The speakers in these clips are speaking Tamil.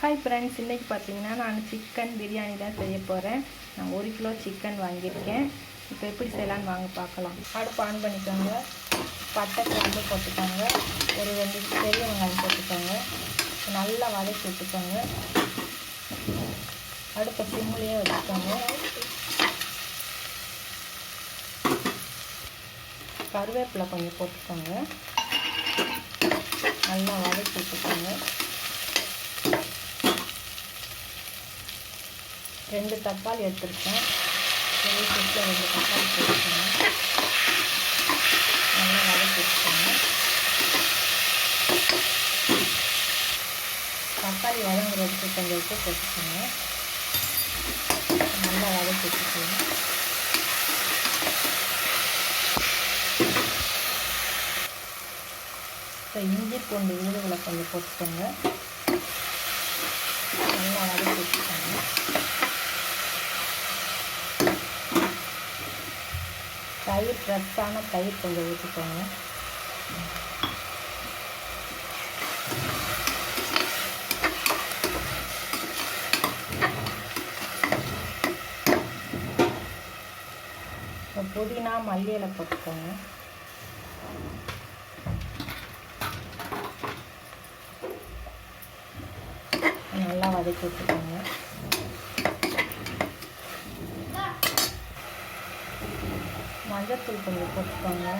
ஹாய் ஃப்ரெண்ட்ஸ் இன்றைக்கி பார்த்தீங்கன்னா நான் சிக்கன் பிரியாணி தான் செய்ய போகிறேன் நான் ஒரு கிலோ சிக்கன் வாங்கியிருக்கேன். இப்போ எப்படி செய்யலான்னு வாங்க பார்க்கலாம். அடுப்பு ஆன் பண்ணிக்கோங்க. பட்டை கிராம்பு போட்டுக்கோங்க. ஒரு ரெண்டு பெரிய வெங்காயம் போட்டுக்கோங்க. நல்லா வதக்கி விட்டுக்கோங்க. அடுப்பை சிம்முலேயே வச்சுக்கோங்க. கருவேப்பிலை கொஞ்சம் போட்டுக்கோங்க. நல்லா வதக்கி விட்டுக்கோங்க. ரெண்டு தக்காளி எடுத்துருக்கேன். பெரிய செட்டில் ரெண்டு தக்காளி போட்டுக்கணும் நல்லா வதக்கி வச்சுக்கோங்க. தக்காளி வதங்குறதுக்கு கொஞ்சம் உப்பு போட்டுக்கோங்க. நல்லா வதக்கி வச்சுக்கணும் இப்போ இஞ்சி பூண்டு விழுதுகளை கொஞ்சம் போட்டுக்கோங்க நல்லா வதக்கி வச்சுக்கோங்க தயிர் ஃப்ரெஷ்ஷான தயிர் கொஞ்சம் ஊற்றிக்கோங்க புதினா மல்லி இலை போட்டுக்கோங்க. நல்லா வதக்கி விட்டுக்கோங்க. மஞ்சத்தூள் கொஞ்சம் போட்டுக்கோங்க.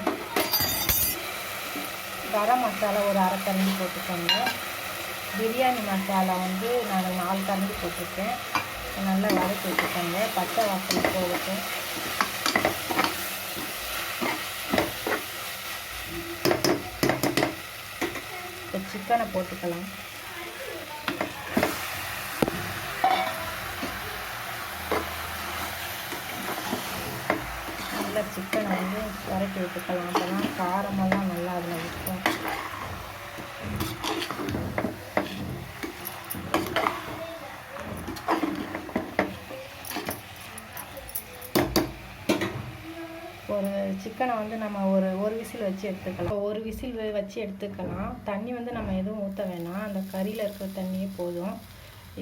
கரம் மசாலா ஒரு அரை கரண்டி போட்டுக்கோங்க. பிரியாணி மசாலா வந்து நான் நாலு கரண்டி போட்டிருக்கேன். நல்லா வதக்கி வச்சுக்கோங்க பச்சை வாசனை போகட்டும். இப்போ சிக்கனை போட்டுக்கலாம். நல்லா சிக்கனை வந்து வதக்கி விட்டுக்கலாம் அப்போ தான் காரமெல்லாம் நல்லா அதில் இருக்கும். ஒரு சிக்கனை வந்து நம்ம ஒரு ஒரு விசில் வச்சு எடுத்துக்கலாம். ஒரு விசில் வச்சு எடுத்துக்கலாம். தண்ணி வந்து நம்ம எதுவும் ஊற்ற வேணாம். அந்த கறியில் இருக்கிற தண்ணியே போதும்.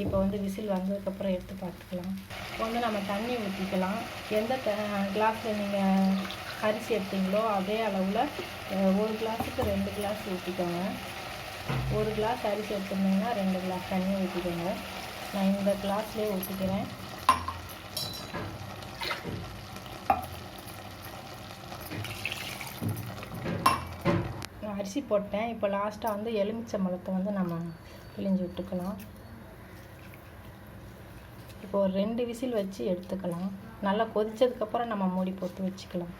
இப்போ வந்து விசில் வந்ததுக்கப்புறம் எடுத்து பார்த்துக்கலாம். இப்போ வந்து நம்ம தண்ணி ஊற்றிக்கலாம் எந்த த கிளாஸில் நீங்கள் அரிசி எடுத்தீங்களோ அதே அளவில் ஒரு கிளாஸுக்கு ரெண்டு கிளாஸ் ஊற்றிக்கோங்க ஒரு கிளாஸ் அரிசி எடுத்துருந்தீங்கன்னா ரெண்டு கிளாஸ் தண்ணி ஊற்றிக்கோங்க நான் இந்த கிளாஸ்லேயே ஊற்றிக்கிறேன் அரிசி போட்டேன். இப்போ லாஸ்ட்டாக வந்து எலுமிச்சம்பழத்தை வந்து நம்ம பிழிஞ்சு விட்டுக்கலாம். இப்போ ஒரு ரெண்டு விசில் வச்சு எடுத்துக்கலாம். நல்லா கொதித்ததுக்கப்புறம் நம்ம மூடி போட்டு வச்சுக்கலாம்.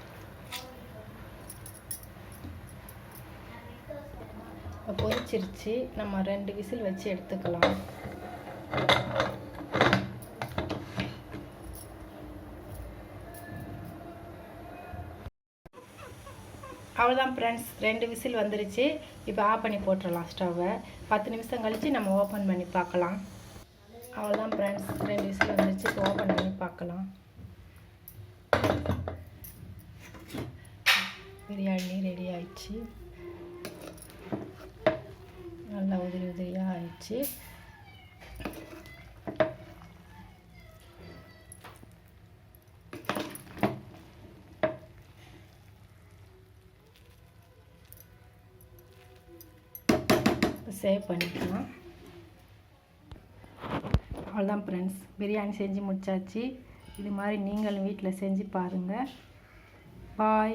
கொதிச்சிருச்சு. நம்ம ரெண்டு விசில் வச்சு எடுத்துக்கலாம். அவ்வளோதான் ஃப்ரெண்ட்ஸ் ரெண்டு விசில் வந்துருச்சு. இப்போ ஆஃப் பண்ணி போட்டுடலாம் ஸ்டவ்வை. பத்து நிமிஷம் கழித்து நம்ம ஓப்பன் பண்ணி பார்க்கலாம். அவ்வளோதான் ஃப்ரெண்ட்ஸ் ரெண்டு விசில் வந்துச்சு இப்போ ஓப்பன் பண்ணி பார்க்கலாம். பிரியாணி ரெடி ஆயிடுச்சு. நல்லா உதிரி உதிரியாக ஆயிடுச்சு. சேவ் பண்ணிக்கலாம். அவ்வளோதான் ஃப்ரெண்ட்ஸ் பிரியாணி செஞ்சு முடிச்சாச்சு. இது மாதிரி நீங்களும் வீட்டில் செஞ்சு பாருங்கள் பாய்